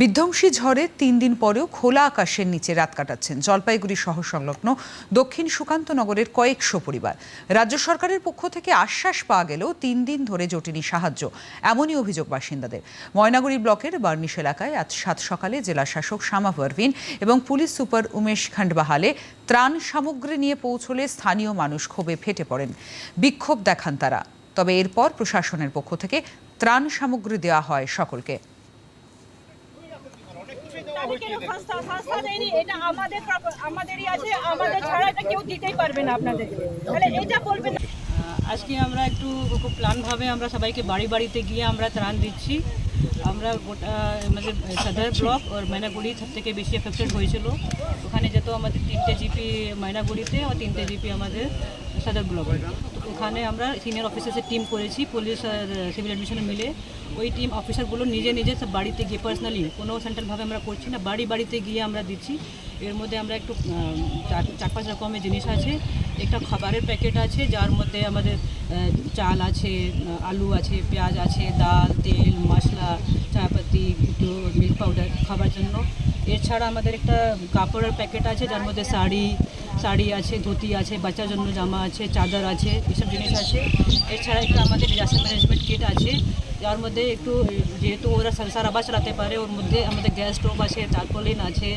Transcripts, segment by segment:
বিধ্বংসী ঝড়ে তিন দিন পরেও খোলা আকাশের নিচে রাত কাটাচ্ছেন। জলপাইগুড়ি শহর সংলগ্ন দক্ষিণ সুকান্ত নগরের কয়েকশো পরিবার। রাজ্য সরকারের পক্ষ থেকে আশ্বাস পাওয়া গেলেও তিন দিন ধরে জটিনি সাহায্য, এমনই অভিযোগ বাসিন্দাদের। ময়নাগুড়ি ব্লকের বার্নিশ এলাকায় আজ সাত সকালে জেলা শাসক শামা পারভিন এবং পুলিশ সুপার উমেশ খান্ডবাহালে ত্রাণ সামগ্রী নিয়ে পৌঁছলে স্থানীয় মানুষ ক্ষোভে ফেটে পড়েন। বিক্ষোভ দেখান তারা। তবে এরপর প্রশাসনের পক্ষ থেকে ত্রাণ সামগ্রী দেওয়া হয় সকলকে। আজকে আমরা একটু খুব প্ল্যানভাবে আমরা সবাইকে বাড়ি বাড়িতে গিয়ে আমরা ত্রাণ দিচ্ছি। আমরা গোটা, আমাদের সদর ব্লক আর মেনাগুড়ি সব থেকে বেশি এফেক্টেড হয়েছিল। ওখানে আমাদের তিনটে জিপি ময়নাগুড়িতে আর তিনটে জিপি আমাদের সদর ব্লক ওখানে আমরা সিনিয়র অফিসার্সের টিম করেছি পুলিশ আর সিভিল অ্যাডমিশন মিলে। ওই টিম অফিসারগুলো নিজে নিজে সব বাড়িতে গিয়ে পার্সোনালি কোনো সেন্ট্রালভাবে আমরা করছি না বাড়ি বাড়িতে গিয়ে আমরা দিচ্ছি। এর মধ্যে আমরা একটু চার চার পাঁচ রকমের জিনিস আছে। একটা খাবারের প্যাকেট আছে যার মধ্যে আমাদের চাল আছে আলু আছে পেঁয়াজ আছে ডাল তেল মশলা খাবার জন্য। এছাড়া আমাদের একটা কাপড়ের প্যাকেট আছে, যার মধ্যে শাড়ি শাড়ি আছে, ধুতি আছে, বাচ্চার জন্য জামা আছে, চাদর আছে, এসব জিনিস আছে। এছাড়া একটা আমাদের ডিজাস্টার ম্যানেজমেন্ট কিট আছে, যার মধ্যে একটু, যেহেতু ওরা সংসার আবার চালাতে পারে, ওর মধ্যে আমাদের গ্যাস স্টোভ আছে তারপলিন আছে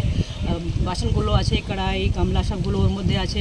বাসনগুলো আছে, কড়াই, গামলা সবগুলো ওর মধ্যে আছে।